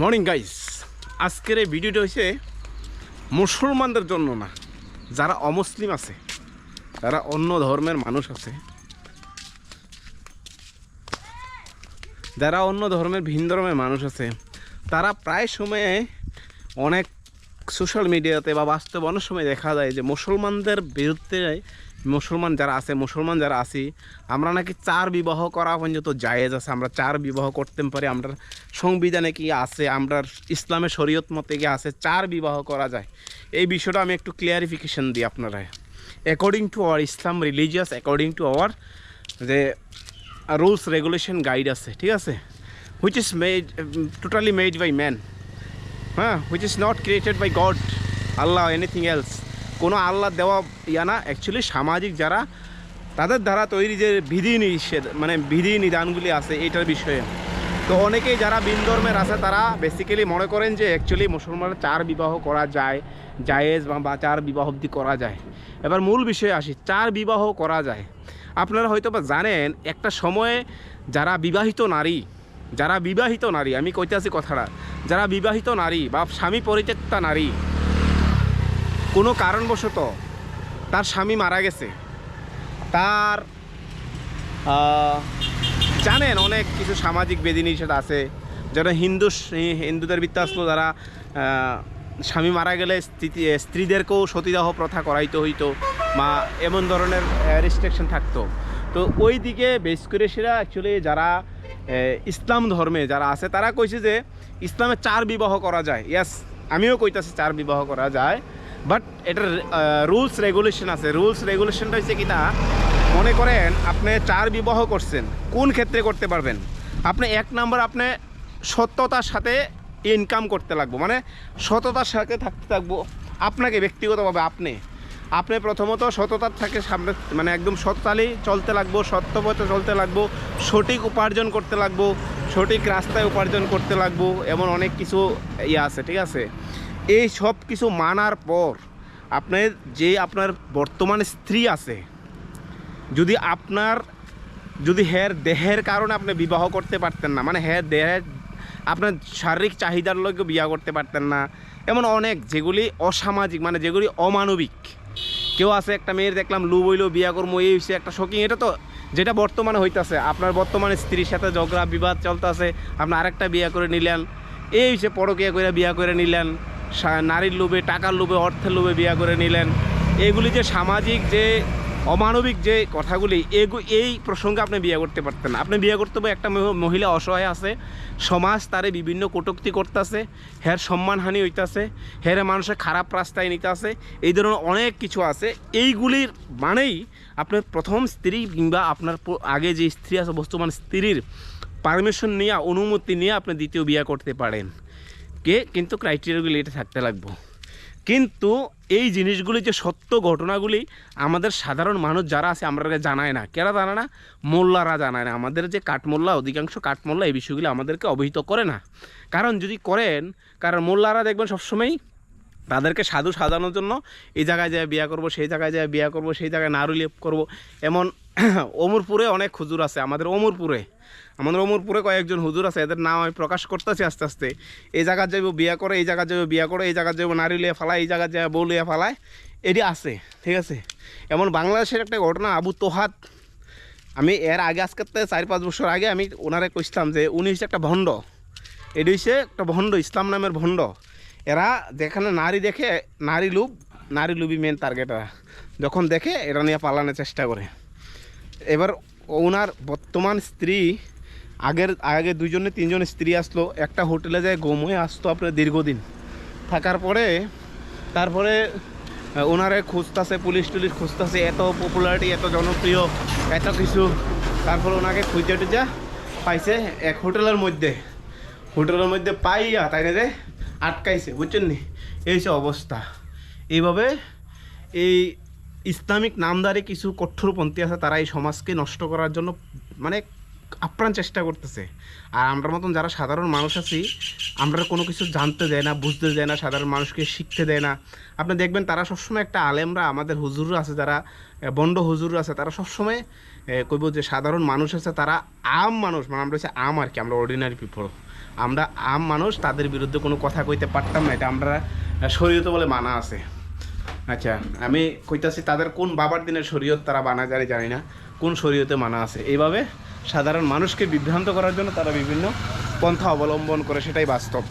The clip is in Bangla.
মর্নিং গাইস আজকের এই ভিডিওটা হচ্ছে মুসলমানদের জন্য না, যারা অমুসলিম আছে যারা অন্য ধর্মের মানুষ আছে। যারা অন্য ধর্মের ভিন ধর্মের মানুষ আছে, তারা প্রায় সময়ে অনেক সোশ্যাল মিডিয়াতে বা বাস্তব অনেক সময় দেখা যায় যে মুসলমানদের বিরুদ্ধে মুসলমান যারা আছে, মুসলমান যারা আছি, আমরা নাকি চার বিবাহ করা পর্যন্ত জায়েজ আছে। আমরা চার বিবাহ করতে পারি, আমরা সংবিধানে কি আছে, আমরা ইসলামের শরীয়ত মতে কি আছে, চার বিবাহ করা যায়। এই বিষয়টা আমি একটু ক্লিয়ারিফিকেশন দিই আপনারা। According to our Islam religious according to our যে রুলস রেগুলেশন গাইড আছে, ঠিক আছে? Which is made totally made by man হ্যাঁ which is not created by God Allah anything else কোনো আল্লাহ দেওয়া ইয়া না অ্যাকচুয়ালি সামাজিক যারা, তাদের দ্বারা তৈরি যে বিধি নিষেধ মানে বিধি নিদানগুলি আছে এটার বিষয়ে। তো অনেকেই যারা বিন ধর্মের আছে, তারা বেসিক্যালি মনে করেন যে অ্যাকচুয়ালি মুসলমানের চার বিবাহ করা যায়, জায়েজ বা চার বিবাহ অব্দি করা যায়। এবার মূল বিষয়ে আসি, চার বিবাহ করা যায়। আপনারা হয়তো বা জানেন, একটা সময়ে যারা বিবাহিত নারী, যারা বিবাহিত নারী, আমি কইতে আছি কথাটা যারা বিবাহিত নারী বা স্বামী পরিত্যক্তা নারী, কোনো কারণবশত তার স্বামী মারা গেছে। তার জানেন অনেক কিছু সামাজিক বিধিনিষেধ আছে যারা হিন্দু হিন্দুদের ভিত্তি আসলো যারা স্বামী মারা গেলে স্ত্রী- স্ত্রীদেরকেও সতীদাহ প্রথা করাইতে হইতো বা এমন ধরনের রেস্ট্রিকশন থাকতো। তো ওই দিকে বেশ করে সেরা অ্যাকচুয়ালি যারা ইসলাম ধর্মে যারা আছে, তারা কইছে যে ইসলামে চার বিবাহ করা যায়। ইয়াস আমিও কইতাছি চার বিবাহ করা যায়। বাট এটার রুলস রেগুলেশন আছে। রুলস রেগুলেশনটা হচ্ছে কি না? মনে করেন আপনি চার বিবাহ করছেন, কোন ক্ষেত্রে করতে পারবেন? আপনি এক নাম্বার আপনি সত্যতার সাথে ইনকাম করতে লাগবো। মানে সততার সাথে থাকতে থাকব আপনাকে ব্যক্তিগতভাবে, আপনি। আপনি প্রথমত সততার থাকে সামনে মানে একদম সৎতালি চলতে লাগবো সত্যপথে চলতে লাগবো, সঠিক উপার্জন করতে লাগবো সঠিক রাস্তায় উপার্জন করতে লাগবো, এমন অনেক কিছু ইয়ে আছে, ঠিক আছে? এই সব কিছু মানার পর আপনার যে আপনার বর্তমান স্ত্রী আছে, যদি আপনার, যদি হের দেহের কারণে আপনি বিবাহ করতে পারতেন না মানে হের দেহের আপনার শারীরিক চাহিদার লোক বিয়া করতে পারতেন না, এমন অনেক যেগুলি অসামাজিক মানে যেগুলি অমানবিক। কেউ আছে, একটা মেয়ের দেখলাম লু বইলো, বিয়া করব এই হচ্ছে একটা শকিং এটা তো যেটা বর্তমানে হইতেছে, আপনার বর্তমানে স্ত্রীর সাথে ঝগড়া, বিবাদ চলতেছে, আপনি আরেকটা বিয়া করে নিলেন, এই হচ্ছে পরকিয়া করে বিয়া করে নিলেন নারীর লোভে, টাকার লোভে, অর্থের লোভে বিয়া করে নিলেন। এগুলি যে সামাজিক যে অমানবিক যে কথাগুলি, এগু, এই প্রসঙ্গে আপনি বিয়ে করতে পারতেন আপনি বিয়ে করতে হবে একটা মহিলা অসহায় আছে, সমাজ তারে বিভিন্ন কটুক্তি করতেছে, হের সম্মানহানি হইতাছে, হেরে মানুষের খারাপ রাস্তায় নিতেছে, এই ধরনের অনেক কিছু আছে। এইগুলির মানেই আপনার প্রথম স্ত্রী কিংবা আপনার আগে যে স্ত্রী আছে, বর্তমান স্ত্রীর পারমিশন নিয়ে, অনুমতি নিয়ে আপনি দ্বিতীয় বিয়ে করতে পারেন। কে? কিন্তু ক্রাইটেরিয়াগুলি এটা থাকতে লাগবো। কিন্তু এই জিনিসগুলি যে সত্য ঘটনাগুলি আমাদের সাধারণ মানুষ যারা আছে আমরা জানায় না। কেরা জানে না? মোল্লারা জানায় না। আমাদের যে কাঠমোল্লা, অধিকাংশ কাঠমোল্লা এই বিষয়গুলি আমাদেরকে অবহিত করে না। কারণ যদি করেন, কারণ মোল্লারা দেখবেন সবসময়ই তাদেরকে সাধু সাজানোর জন্য এই জায়গায় যায় বিয়া করব, সেই জায়গায় যায় বিয়া করব, সেই জায়গায় নারুলিপ করব। এমন অমরপুরে অনেক হুজুর আছে, আমাদের অমরপুরে আমাদের অমরপুরে কয়েকজন হুজুর আছে, এদের নাম আমি প্রকাশ করতেছি আস্তে আস্তে। এই জায়গায় যাইব বিয়া করে, এই জায়গায় যাইব বিয়া করে, এই জায়গায় যাইব নারী লিয়ে ফালায়, এই জায়গায় যাইব বউ লিয়ে ফালায়, এটি আছে, ঠিক আছে? এমন বাংলাদেশের একটা ঘটনা, আবু তোহাত। আমি এর আগে, আজকে চার পাঁচ বছর আগে আমি ওনারে কইছিলাম যে উনি হচ্ছে একটা ভণ্ড। এটি হচ্ছে একটা ভণ্ড, ইসলাম নামের ভণ্ড। এরা যেখানে নারী দেখে, নারী লুব নারী লুবই মেন টার্গেট এরা। যখন দেখে, এরা নিয়ে পালানোর চেষ্টা করে। এবার ওনার বর্তমান স্ত্রী, আগের, আগে দুজনে তিনজন স্ত্রী আসলো, একটা হোটেলে যায় গময়ে আসতো আপনার দীর্ঘদিন। থাকার পরে, তারপরে ওনারে খুঁজতেছে, পুলিশ টুলিশ খুঁজতেছে, এত পপুলারিটি এত জনপ্রিয়, এত কিছু। তারপর ওনাকে খুঁজে টুজা পাইছে এক হোটেলের মধ্যে। হোটেলের মধ্যে পাইয়া তাই না রে আটকাইছে, বুঝছেন নি? এই অবস্থা। এইভাবে এই ইসলামিক নামদারি কিছু কঠোরপন্থী আছে, তারা এই সমাজকে নষ্ট করার জন্য মানে আপ্রাণ চেষ্টা করতেছে। আর আমরার মতন যারা সাধারণ মানুষ আছি, আমরা কোনো কিছু জানতে দেয় না, বুঝতে দেয় না, সাধারণ মানুষকে শিখতে দেয় না। আপনি দেখবেন তারা সবসময় একটা আলেমরা, আমাদের হুজুর আছে যারা বন্ড হুজুর আছে, তারা সবসময় কইব যে সাধারণ মানুষ আছে, তারা আম মানুষ মানে আমরা হচ্ছে আম আর কি, আমরা অর্ডিনারি পিপল আমরা আম মানুষ, তাদের বিরুদ্ধে কোনো কথা কইতে পারতাম না, এটা আমরা শরীয়ত বলে মানা আছে। আচ্ছা। আমি কইতাছি তাদের কোন বাবার দিনের শরীয়ত তারা বানা যায় জানি না। কোন শরীয়তে মানা আছে। এইভাবে সাধারণ মানুষকে বিভ্রান্ত করার জন্য তারা বিভিন্ন পন্থা অবলম্বন করে সেটাই বাস্তব।